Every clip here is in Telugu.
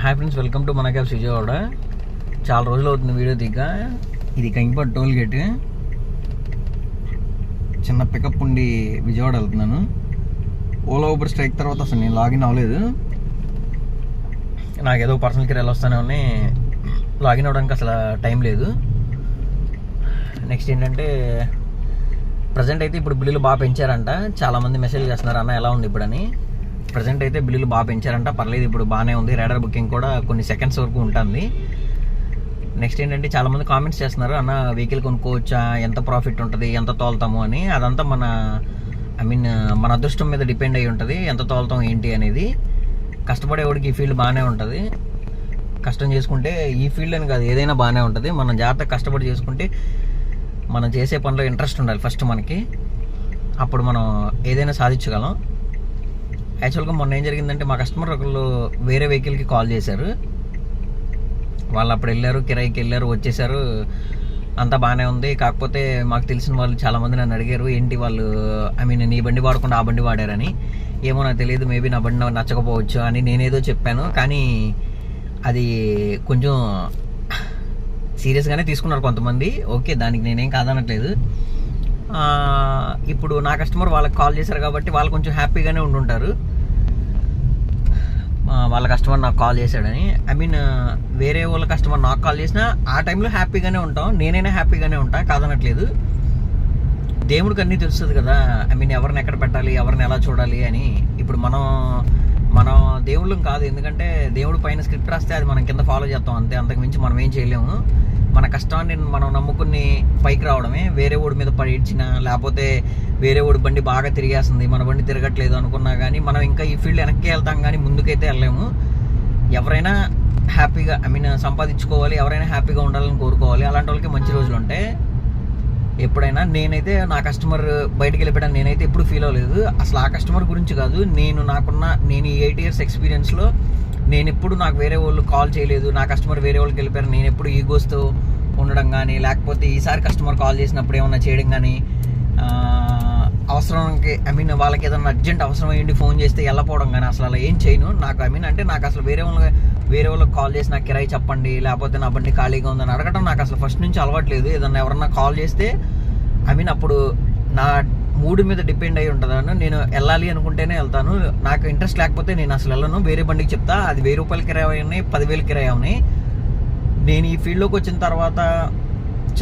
హాయ్ ఫ్రెండ్స్ వెల్కమ్ టు మన క్యాబ్స్ విజయవాడ చాలా రోజులు అవుతుంది వీడియో తీక. ఇది కంకిపాడు టోల్ గేట్. చిన్న పికప్ ఉండి విజయవాడ వెళ్తున్నాను. ఓలా ఊబర్ స్ట్రైక్ తర్వాత అసలు నేను లాగిన్ అవ్వలేదు. నాకు ఏదో పర్సనల్ కెరీర్ వస్తానే ఉన్నాయి. లాగిన్ అవ్వడానికి అసలు టైం లేదు. నెక్స్ట్ ఏంటంటే ప్రజెంట్ అయితే ఇప్పుడు బిల్లులు బాగా పెంచారంట. చాలామంది మెసేజ్ చేస్తున్నారు అన్న ఎలా ఉంది ఇప్పుడని? ప్రజెంట్ అయితే బిల్లులు బాగా పెంచారంట. పర్లేదు ఇప్పుడు బాగానే ఉంది. రైడర్ బుకింగ్ కూడా కొన్ని సెకండ్స్ వరకు ఉంటుంది. నెక్స్ట్ ఏంటంటే చాలామంది కామెంట్స్ చేస్తున్నారు అన్న వెహికల్ కొనుక్కోవచ్చా? ఎంత ప్రాఫిట్ ఉంటుంది? ఎంత తోలుతాము? అని. అదంతా మన ఐ మీన్ మన అదృష్టం మీద డిపెండ్ అయి ఉంటుంది. ఎంత తోలుతాం ఏంటి అనేది. కష్టపడేవాడికి ఈ ఫీల్డ్ బాగానే ఉంటుంది. కష్టం చేసుకుంటే ఈ ఫీల్డ్ అని కాదు ఏదైనా బాగానే ఉంటుంది. మనం జాగ్రత్తగా కష్టపడి చేసుకుంటే మనం చేసే పనిలో ఇంట్రెస్ట్ ఉండాలి ఫస్ట్ మనకి. అప్పుడు మనం ఏదైనా సాధించగలం. యాక్చువల్గా మొన్న ఏం జరిగిందంటే మా కస్టమర్ ఒకళ్ళు వేరే వెహికల్కి కాల్ చేశారు. వాళ్ళు అప్పుడు వెళ్ళారు కిరాయికి వెళ్ళారు వచ్చేసారు అంతా బాగానే ఉంది. కాకపోతే మాకు తెలిసిన వాళ్ళు చాలామంది నన్ను అడిగారు ఏంటి వాళ్ళు ఐ మీన్ నీ బండి వాడకుండా ఆ బండి వాడారని. ఏమో నాకు తెలియదు మేబీ నా బండి నచ్చకపోవచ్చు అని నేనేదో చెప్పాను. కానీ అది కొంచెం సీరియస్గానే తీసుకున్నారు కొంతమంది. ఓకే దానికి నేనేం కాదనట్లేదు. ఇప్పుడు నా కస్టమర్ వాళ్ళకి కాల్ చేశారు కాబట్టి వాళ్ళు కొంచెం హ్యాపీగానే ఉండుంటారు. వాళ్ళ కస్టమర్ నాకు కాల్ చేశాడని. ఐ మీన్ వేరే వాళ్ళ కస్టమర్ నాకు కాల్ చేసినా ఆ టైంలో హ్యాపీగానే ఉంటాం. నేనైనా హ్యాపీగానే ఉంటా కాదనట్లేదు. దేవుడికి అన్నీ తెలుస్తుంది కదా. ఐ మీన్ ఎవరిని ఎక్కడ పెట్టాలి ఎవరిని ఎలా చూడాలి అని. ఇప్పుడు మనం మనం దేవుళ్ళం కాదు. ఎందుకంటే దేవుడు పైన స్క్రిప్ట్ రాస్తే అది మనం కింద ఫాలో చేస్తాం. అంతే. అంతకు మించి మనం ఏం చేయలేము. మన కష్టాన్ని మనం నమ్ముకుని పైకి రావడమే. వేరే ఓడి మీద పడి లేకపోతే వేరే ఓడి బండి బాగా తిరిగేస్తుంది. మన బండి తిరగట్లేదు అనుకున్నా కానీ మనం ఇంకా ఈ ఫీల్డ్ వెనక్కి వెళ్తాం కానీ ముందుకైతే వెళ్ళలేము. ఎవరైనా హ్యాపీగా ఐ మీన్ సంపాదించుకోవాలి. ఎవరైనా హ్యాపీగా ఉండాలని కోరుకోవాలి. అలాంటి వాళ్ళకి మంచి రోజులు ఉంటాయి. ఎప్పుడైనా నేనైతే నా కస్టమర్ బయటికి వెళ్ళిపోయాను నేనైతే ఎప్పుడు ఫీల్ అవ్వలేదు. అసలు ఆ కస్టమర్ గురించి కాదు నేను నాకున్న నేను ఈ ఎయిట్ ఇయర్స్ ఎక్స్పీరియన్స్లో నేను ఎప్పుడు నాకు వేరే వాళ్ళు కాల్ చేయలేదు. నా కస్టమర్ వేరే వాళ్ళకి వెళ్ళిపోయారు. నేను ఎప్పుడు ఈగోస్తో ఉండడం కానీ లేకపోతే ఈసారి కస్టమర్ కాల్ చేసినప్పుడు ఏమన్నా చేయడం కానీ ఆ, అవసరానికి ఐ మీన్ వాళ్ళకి ఏదైనా అర్జెంట్ అవసరం అయ్యింది ఫోన్ చేస్తే వెళ్ళపోవడం కానీ అసలు అలా ఏం చేయను. నాకు ఐ మీన్ అంటే నాకు అసలు వేరే వాళ్ళు వేరే వాళ్ళకి కాల్ చేసి నాకు కిరాయి చెప్పండి లేకపోతే నా బండి ఖాళీగా ఉందని అడగటం నాకు అసలు ఫస్ట్ నుంచి అలవాట్లేదు ఏదన్నా ఎవరన్నా కాల్ చేస్తే ఐ మీన్ అప్పుడు నా మూడు మీద డిపెండ్ అయి ఉంటుందని నేను వెళ్ళాలి అనుకుంటేనే వెళ్తాను. నాకు ఇంట్రెస్ట్ లేకపోతే నేను అసలు వెళ్ళను. వేరే బండికి చెప్తా అది వెయ్యి రూపాయల కిరాయి ఉన్నాయి పదివేల కిరాయి ఉన్నాయి నేను ఈ ఫీల్డ్లోకి వచ్చిన తర్వాత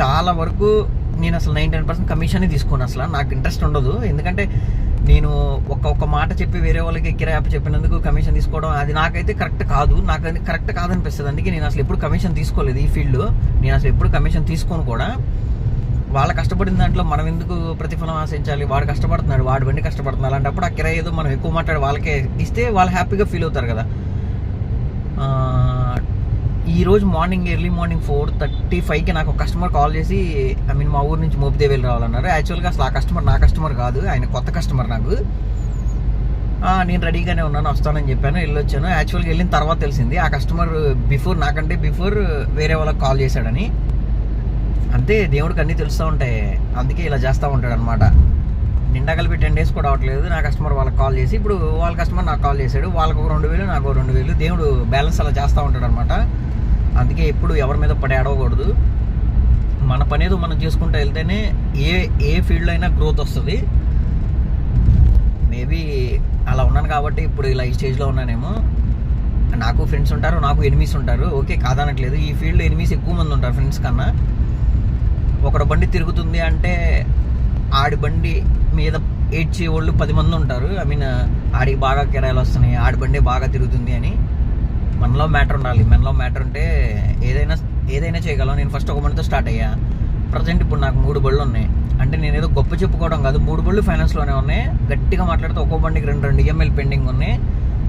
చాలా వరకు నేను అసలు నైంటీ నైన్ పర్సెంట్ కమిషనే తీసుకోను అసలు. నాకు ఇంట్రెస్ట్ ఉండదు. ఎందుకంటే నేను ఒక్క ఒక్క మాట చెప్పి వేరే వాళ్ళకి కిరాయి అప్పు చెప్పినందుకు కమిషన్ తీసుకోవడం అది నాకైతే కరెక్ట్ కాదు. నాకు అది కరెక్ట్ కాదనిపిస్తుంది. అందుకే నేను అసలు ఎప్పుడు కమిషన్ తీసుకోలేదు ఈ ఫీల్డ్ నేను అసలు ఎప్పుడు కమిషన్ తీసుకోను కూడా. వాళ్ళ కష్టపడిన దాంట్లో మనం ఎందుకు ప్రతిఫలం ఆశించాలి? వాడు కష్టపడుతున్నాడు వాడు బండి కష్టపడుతున్నాడు. అలాంటప్పుడు ఆ కిరాయి ఏదో మనం ఎక్కువ మాట్లాడి వాళ్ళకే ఇస్తే వాళ్ళు హ్యాపీగా ఫీల్ అవుతారు కదా. ఈరోజు morning early morning four thirty ఫైవ్కి నాకు ఒక కస్టమర్ కాల్ చేసి ఐ మీన్ మా ఊరు నుంచి మోపిదేవేలు రావాలన్నారు. యాక్చువల్గా అసలు ఆ కస్టమర్ నా కస్టమర్ కాదు ఆయన కొత్త కస్టమర్ నాకు. నేను రెడీగానే ఉన్నాను వస్తానని చెప్పాను వెళ్ళొచ్చాను. యాక్చువల్గా వెళ్ళిన తర్వాత తెలిసింది ఆ కస్టమర్ బిఫోర్ నాకంటే బిఫోర్ వేరే వాళ్ళకి కాల్ చేశాడని. అంతే దేవుడికి అన్నీ తెలుస్తూ ఉంటాయి. అందుకే ఇలా చేస్తూ ఉంటాడు అనమాట నిండా కలిపి టెన్ డేస్ కూడా అవట్లేదు. నా కస్టమర్ వాళ్ళకి కాల్ చేసి ఇప్పుడు వాళ్ళ కస్టమర్ నాకు కాల్ చేశాడు. వాళ్ళకు ఒక రెండు వేలు నాకు రెండు వేలు. దేవుడు బ్యాలెన్స్ అలా చేస్తూ ఉంటాడు అనమాట అందుకే ఎప్పుడు ఎవరి మీద పడి అడవకూడదు మన పని ఏదో మనం చేసుకుంటూ వెళ్తేనే ఏ ఏ ఫీల్డ్లో అయినా గ్రోత్ వస్తుంది. మేబీ అలా ఉన్నాను కాబట్టి ఇప్పుడు ఇలా ఈ స్టేజ్లో ఉన్నానేమో. నాకు ఫ్రెండ్స్ ఉంటారు నాకు ఎనిమిస్ ఉంటారు. ఓకే కాదనట్లేదు. ఈ ఫీల్డ్లో ఎనిమిస్ ఎక్కువ మంది ఉంటారు ఫ్రెండ్స్ కన్నా. ఒకడు బండి తిరుగుతుంది అంటే ఆడి బండి మీద ఏడ్చే వాళ్ళు పది మంది ఉంటారు. ఐ మీన్ ఆడికి బాగా కిరాయిలు వస్తున్నాయి. ఆడి బండి బాగా తిరుగుతుంది అని మనలో మ్యాటర్ ఉండాలి. మనలో మ్యాటర్ ఉంటే ఏదైనా ఏదైనా చేయగలం. నేను ఫస్ట్ ఒక బండితో స్టార్ట్ అయ్యా. ప్రజెంట్ ఇప్పుడు నాకు మూడు బళ్ళు ఉన్నాయి. అంటే నేను ఏదో గొప్ప చెప్పుకోవడం కాదు. మూడు బళ్ళు ఫైనాన్స్లోనే ఉన్నాయి. గట్టిగా మాట్లాడితే ఒక్కో బండికి రెండు రెండు ఈఎంఐలు పెండింగ్ ఉన్నాయి.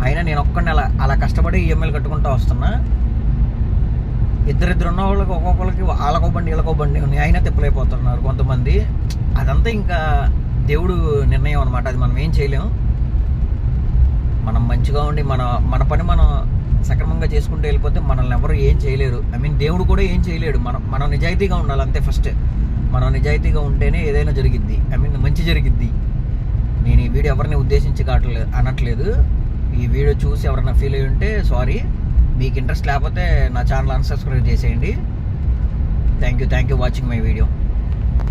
అయినా నేను ఒక్కడిని అలా అలా కష్టపడి ఈఎంఐలు కట్టుకుంటూ వస్తున్నా. ఇద్దరిద్దరు ఉన్న వాళ్ళకి ఒక్కొక్కరికి వాళ్ళకో బండి వీళ్ళకో బండి ఉన్నాయి. అయినా తిప్పలేకపోతున్నారు కొంతమంది. అదంతా ఇంకా దేవుడు నిర్ణయం అనమాట అది మనం ఏం చేయలేము. మనం మంచిగా ఉండి మన మన పని మనం సక్రమంగా చేసుకుంటూ వెళ్ళిపోతే మనల్ని ఎవరు ఏం చేయలేరు. ఐ మీన్ దేవుడు కూడా ఏం చేయలేడు. మనం మనం నిజాయితీగా ఉండాలి అంతే ఫస్ట్ మనం నిజాయితీగా ఉంటేనే ఏదైనా జరిగిద్ది. ఐ మీన్ మంచి జరిగిద్ది. నేను ఈ వీడియో ఎవరిని ఉద్దేశించి కావట్లేదు అనట్లేదు. ఈ వీడియో చూసి ఎవరైనా ఫీల్ అయ్యి ఉంటే సారీ మీకు ఇంట్రెస్ట్ లేకపోతే నా ఛానల్ అన్సబ్స్క్రైబ్ చేసేయండి. Thank you thank you watching my video